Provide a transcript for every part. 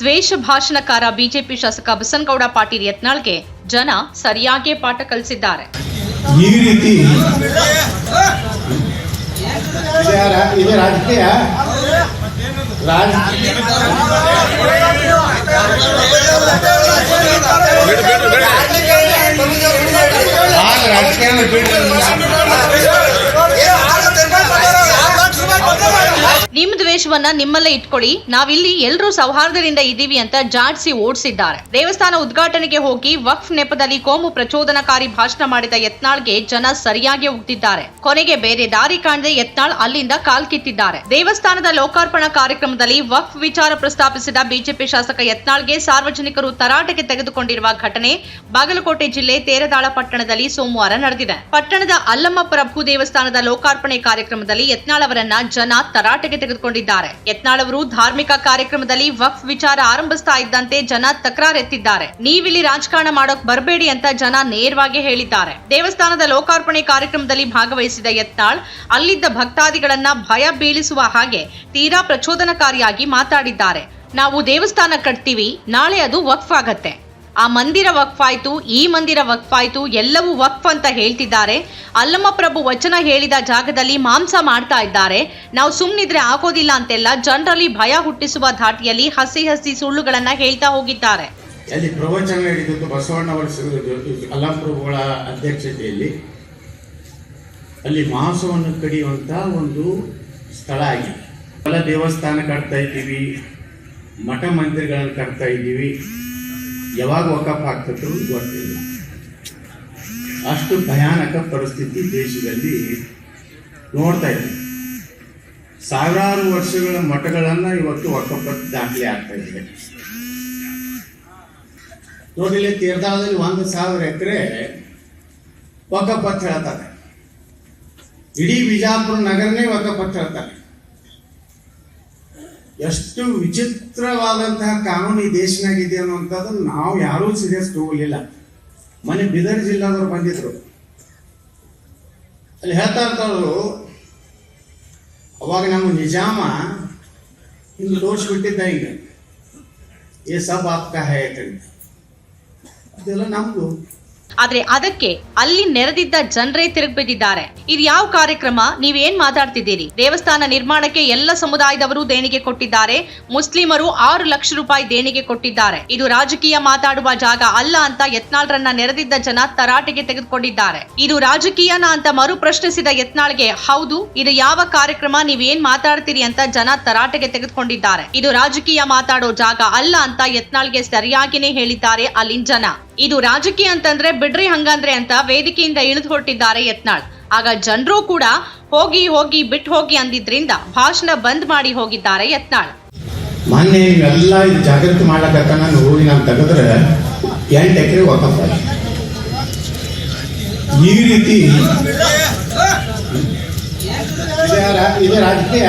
ದ್ವೇಷ ಭಾಷಣಕಾರ ಬಿಜೆಪಿ ಶಾಸಕ ಬಸನಗೌಡ ಪಾಟೀಲ್ ಯತ್ನಾಳ್ಗೆ ಜನ ಸರಿಯಾಗಿ ಪಾಠ ಕಲಿಸಿದ್ದಾರೆ. ಈ ರೀತಿ ರಾಜಕೀಯ? ರಾಜಕೀಯ ನಿಮ್ ನಿಮ್ಮಲ್ಲೇ ಇಟ್ಕೊಳ್ಳಿ. ನಾವಿಲ್ಲಿ ಎಲ್ಲರೂ ಸೌಹಾರ್ದದಿಂದ ಇದ್ದೀವಿ ಅಂತ ಜಾಡ್ಸಿ ಓಡಿಸಿದ್ದಾರೆ. ದೇವಸ್ಥಾನ ಉದ್ಘಾಟನೆಗೆ ಹೋಗಿ ವಕ್ಫ್ ನೆಪದಲ್ಲಿ ಕೋಮು ಪ್ರಚೋದನಕಾರಿ ಭಾಷಣ ಮಾಡಿದ ಯತ್ನಾಳ್ಗೆ ಜನ ಸರಿಯಾಗಿ ಉಗ್ದಿದ್ದಾರೆ ಕೊನೆಗೆ ಬೇರೆ ದಾರಿ ಕಾಣದೆ ಯತ್ನಾಳ್ ಅಲ್ಲಿಂದ ಕಾಲ್ಕಿತ್ತಿದ್ದಾರೆ ದೇವಸ್ಥಾನದ ಲೋಕಾರ್ಪಣಾ ಕಾರ್ಯಕ್ರಮದಲ್ಲಿ ವಕ್ಫ್ ವಿಚಾರ ಪ್ರಸ್ತಾಪಿಸಿದ ಬಿಜೆಪಿ ಶಾಸಕ ಯತ್ನಾಳ್ಗೆ ಸಾರ್ವಜನಿಕರು ತರಾಟೆಗೆ ತೆಗೆದುಕೊಂಡಿರುವ ಘಟನೆ ಬಾಗಲಕೋಟೆ ಜಿಲ್ಲೆ ತೇರದಾಳ ಪಟ್ಟಣದಲ್ಲಿ ಸೋಮವಾರ ನಡೆದಿದೆ. ಪಟ್ಟಣದ ಅಲ್ಲಮ್ಮ ಪ್ರಭು ದೇವಸ್ಥಾನದ ಲೋಕಾರ್ಪಣೆ ಕಾರ್ಯಕ್ರಮದಲ್ಲಿ ಯತ್ನಾಳ್ ಅವರನ್ನ ಜನ ತರಾಟೆಗೆ ತೆಗೆದುಕೊಂಡಿದ್ದಾರೆ. ಯತ್ನಾಳ್ ಅವರು ಧಾರ್ಮಿಕ ಕಾರ್ಯಕ್ರಮದಲ್ಲಿ ವಕ್ಫ್ ವಿಚಾರ ಆರಂಭಿಸ್ತಾ ಇದ್ದಂತೆ ಜನ ತಕರಾರೆತ್ತಿದ್ದಾರೆ. ನೀವಿಲ್ಲಿ ರಾಜಕಾರಣ ಮಾಡೋಕ್ ಬರಬೇಡಿ ಅಂತ ಜನ ನೇರವಾಗಿ ಹೇಳಿದ್ದಾರೆ. ದೇವಸ್ಥಾನದ ಲೋಕಾರ್ಪಣೆ ಕಾರ್ಯಕ್ರಮದಲ್ಲಿ ಭಾಗವಹಿಸಿದ ಯತ್ನಾಳ್, ಅಲ್ಲಿದ್ದ ಭಕ್ತಾದಿಗಳನ್ನ ಭಯ ಬೀಳಿಸುವ ಹಾಗೆ ತೀರಾ ಪ್ರಚೋದನಕಾರಿಯಾಗಿ ಮಾತಾಡಿದ್ದಾರೆ. ನಾವು ದೇವಸ್ಥಾನ ಕಟ್ತೀವಿ, ನಾಳೆ ಅದು ವಕ್ಫ್ ಆಗತ್ತೆ. ಆ ಮಂದಿರ ವಕ್ಫಾಯ್ತು, ಈ ಮಂದಿರ ವಕ್ಫಾಯ್ತು ಎಲ್ಲವೂ ವಕ್ಫ್ ಅಂತ ಹೇಳ್ತಿದ್ದಾರೆ. ಅಲ್ಲಮ್ಮ ಪ್ರಭು ವಚನ ಹೇಳಿದ ಜಾಗದಲ್ಲಿ ಮಾಂಸ ಮಾಡ್ತಾ ಇದ್ದಾರೆ. ನಾವು ಸುಮ್ಮನಿದ್ರೆ ಆಗೋದಿಲ್ಲ ಅಂತೆಲ್ಲ ಜನರಲ್ಲಿ ಭಯ ಹುಟ್ಟಿಸುವ ಧಾಟಿಯಲ್ಲಿ ಹಸಿ ಹಸಿ ಸುಳ್ಳುಗಳನ್ನ ಹೇಳ್ತಾ ಹೋಗಿದ್ದಾರೆ. ಪ್ರವಚನ ನಡೆದಿದ್ದು ಬಸವಣ್ಣವರ ಪ್ರಭುಗಳ ಅಧ್ಯಕ್ಷತೆಯಲ್ಲಿ ಅಲ್ಲಿ ಮಾಂಸವನ್ನು ಕಡಿಯುವಂತ ಒಂದು ಸ್ಥಳ ಆಗಿದೆ. ಎಲ್ಲ ದೇವಸ್ಥಾನ ಕಟ್ತಾ ಇದ್ದೀವಿ, ಮಠ ಮಂದಿರಗಳನ್ನು ಕಟ್ತಾ ಇದ್ದೀವಿ. ಯಾವಾಗ ವಕಫ್ ಆಗ್ತದೆ ಗೊತ್ತಿಲ್ಲ. ಅಷ್ಟು ಭಯಾನಕ ಪರಿಸ್ಥಿತಿ ದೇಶದಲ್ಲಿ ನೋಡ್ತಾ ಇದ್ದೀವಿ ಸಾವಿರಾರು ವರ್ಷಗಳ ಮಠಗಳನ್ನು ಇವತ್ತು ವಕಫ್ ದಾಖಲೆ ಆಗ್ತಾ ಇದೆ. ನೋಡಿಲ್ಲಿ ತೀರ್ಥದಲ್ಲಿ ಒಂದು ಸಾವಿರ ಎಕರೆ ವಕಪತ್ ಹೇಳ್ತಾರೆ. ಇಡೀ ಬಿಜಾಪುರ ನಗರನೇ ವಕಪತ್ ಹೇಳ್ತಾರೆ. ಎಷ್ಟು ವಿಚಿತ್ರವಾದಂತಹ ಕಾನೂನು ಈ ದೇಶನಾಗಿದೆ ಅನ್ನುವಂಥದ್ದು ನಾವು ಯಾರೂ ಸೀರಿಯಸ್ ತಗೊಳ್ಳಿಲ್ಲ. ಮನೆ ಬೀದರ್ ಜಿಲ್ಲಾದವ್ರು ಬಂದಿದ್ರು. ಅಲ್ಲಿ ಹೇಳ್ತಾ ಇರ್ತವ್ರು ಅವಾಗ ನಮ್ಮ ನಿಜಾಮ ಹಿಂಗೆ ತೋರಿಸ್ಬಿಟ್ಟಿದ್ದ ಹಿಂಗೆ. ಏ ಸಬ್ ಆಪ್ಕ ಹೈ ಅದೆಲ್ಲ ನಮ್ದು. ಆದ್ರೆ ಅದಕ್ಕೆ ಅಲ್ಲಿ ನೆರೆದಿದ್ದ ಜನರೇ ತಿರುಗ್ಬಿದ್ದಿದ್ದಾರೆ ಇದು ಯಾವ ಕಾರ್ಯಕ್ರಮ? ನೀವೇನ್ ಮಾತಾಡ್ತಿದ್ದೀರಿ? ದೇವಸ್ಥಾನ ನಿರ್ಮಾಣಕ್ಕೆ ಎಲ್ಲ ಸಮುದಾಯದವರು ದೇಣಿಗೆ ಕೊಟ್ಟಿದ್ದಾರೆ. ಮುಸ್ಲಿಮರು ಆರು ಲಕ್ಷ ರೂಪಾಯಿ ದೇಣಿಗೆ ಕೊಟ್ಟಿದ್ದಾರೆ. ಇದು ರಾಜಕೀಯ ಮಾತಾಡುವ ಜಾಗ ಅಲ್ಲ ಅಂತ ಯತ್ನಾಳ್ರನ್ನ ನೆರೆದಿದ್ದ ಜನ ತರಾಟೆಗೆ ತೆಗೆದುಕೊಂಡಿದ್ದಾರೆ. ಇದು ರಾಜಕೀಯನ ಅಂತ ಮರು ಪ್ರಶ್ನಿಸಿದ ಯತ್ನಾಳ್ಗೆ, ಹೌದು, ಇದು ಯಾವ ಕಾರ್ಯಕ್ರಮ? ನೀವೇನ್ ಮಾತಾಡ್ತೀರಿ ಅಂತ ಜನ ತರಾಟೆಗೆ ತೆಗೆದುಕೊಂಡಿದ್ದಾರೆ. ಇದು ರಾಜಕೀಯ ಮಾತಾಡೋ ಜಾಗ ಅಲ್ಲ ಅಂತ ಯತ್ನಾಳ್ಗೆ ಸರಿಯಾಗಿನೇ ಹೇಳಿದ್ದಾರೆ ಅಲ್ಲಿನ ಜನ. ಇದು ರಾಜಕೀಯ ಅಂತಂದ್ರೆ ಬಿಡ್ರಿ ಹಂಗಂದ್ರೆ ಅಂತ ವೇದಿಕೆಯಿಂದ ಇಳಿದು ಹೊರಟಿದ್ದಾರೆ ಯತ್ನಾಳ್ ಆಗ ಜನರು ಕೂಡ ಹೋಗಿ ಹೋಗಿ ಬಿಟ್ಟು ಹೋಗಿ ಅಂದಿದ್ರಿಂದ ಭಾಷಣ ಬಂದ್ ಮಾಡಿ ಹೋಗಿದ್ದಾರೆ ಯತ್ನಾಳ್ ಮೊನ್ನೆ ಇವೆಲ್ಲ ಜಾಗೃತಿ ಮಾಡ್ಲಕತ್ತ ನಾನು ಹೋಗಿ ನಾನು ತೆಗೆದ್ರೆ ಎಂಟು ಎಕರೆ ವಕಫ್ ಈ ರೀತಿ ಇದು ರಾಜಕೀಯ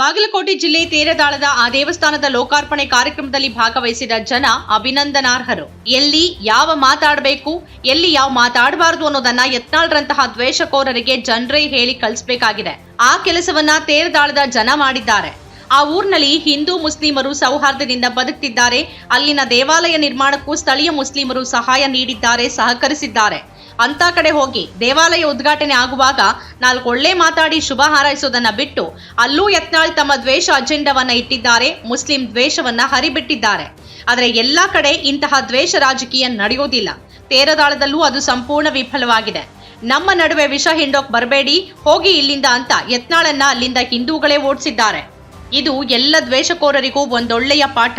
ಬಾಗಲಕೋಟೆ ಜಿಲ್ಲೆ ತೇರದಾಳದ ಆ ದೇವಸ್ಥಾನದ ಲೋಕಾರ್ಪಣೆ ಕಾರ್ಯಕ್ರಮದಲ್ಲಿ ಭಾಗವಹಿಸಿದ ಜನ ಅಭಿನಂದನಾರ್ಹರು. ಎಲ್ಲಿ ಯಾವ ಮಾತಾಡಬೇಕು, ಎಲ್ಲಿ ಯಾವ ಮಾತಾಡಬಾರದು ಅನ್ನೋದನ್ನ ಯತ್ನಾಳ್ರಂತಹ ದ್ವೇಷಕೋರರಿಗೆ ಜನರೇ ಹೇಳಿ ಕಲಿಸಬೇಕಾಗಿದೆ ಆ ಕೆಲಸವನ್ನ ತೇರದಾಳದ ಜನ ಮಾಡಿದ್ದಾರೆ. ಆ ಊರಿನಲ್ಲಿ ಹಿಂದೂ ಮುಸ್ಲಿಮರು ಸೌಹಾರ್ದದಿಂದ ಬದುಕ್ತಿದ್ದಾರೆ. ಅಲ್ಲಿನ ದೇವಾಲಯ ನಿರ್ಮಾಣಕ್ಕೂ ಸ್ಥಳೀಯ ಮುಸ್ಲಿಮರು ಸಹಾಯ ನೀಡಿದ್ದಾರೆ, ಸಹಕರಿಸಿದ್ದಾರೆ. ಅಂತ ಕಡೆ ಹೋಗಿ ದೇವಾಲಯ ಉದ್ಘಾಟನೆ ಆಗುವಾಗ ನಾಲ್ಕು ಒಳ್ಳೆ ಮಾತಾಡಿ ಶುಭ ಹಾರೈಸೋದನ್ನ ಬಿಟ್ಟು ಅಲ್ಲೂ ಯತ್ನಾಳ್ ತಮ್ಮ ದ್ವೇಷ ಅಜೆಂಡವನ್ನ ಇಟ್ಟಿದ್ದಾರೆ, ಮುಸ್ಲಿಂ ದ್ವೇಷವನ್ನ ಹರಿಬಿಟ್ಟಿದ್ದಾರೆ. ಆದರೆ ಎಲ್ಲಾ ಕಡೆ ಇಂತಹ ದ್ವೇಷ ರಾಜಕೀಯ ನಡೆಯೋದಿಲ್ಲ. ತೇರದಾಳದಲ್ಲೂ ಅದು ಸಂಪೂರ್ಣ ವಿಫಲವಾಗಿದೆ. ನಮ್ಮ ನಡುವೆ ವಿಷ ಹಿಂಡೋಕ್ ಬರಬೇಡಿ, ಹೋಗಿ ಇಲ್ಲಿಂದ ಅಂತ ಯತ್ನಾಳನ್ನ ಅಲ್ಲಿಂದ ಹಿಂದೂಗಳೇ ಓಡಿಸಿದ್ದಾರೆ. ಇದು ಎಲ್ಲ ದ್ವೇಷಕೋರರಿಗೂ ಒಂದೊಳ್ಳೆಯ ಪಾಠ.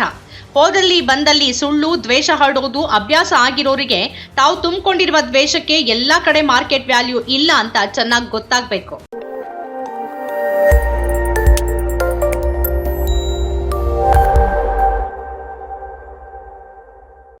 ಹೋದಲ್ಲಿ ಬಂದಲ್ಲಿ ಸುಳ್ಳು, ದ್ವೇಷ ಹರಡೋದು ಅಭ್ಯಾಸ ಆಗಿರೋರಿಗೆ ತಾವು ತುಂಬಿಕೊಂಡಿರುವ ದ್ವೇಷಕ್ಕೆ ಎಲ್ಲಾ ಕಡೆ ಮಾರ್ಕೆಟ್ ವ್ಯಾಲ್ಯೂ ಇಲ್ಲ ಅಂತ ಚೆನ್ನಾಗಿ ಗೊತ್ತಾಗ್ಬೇಕು.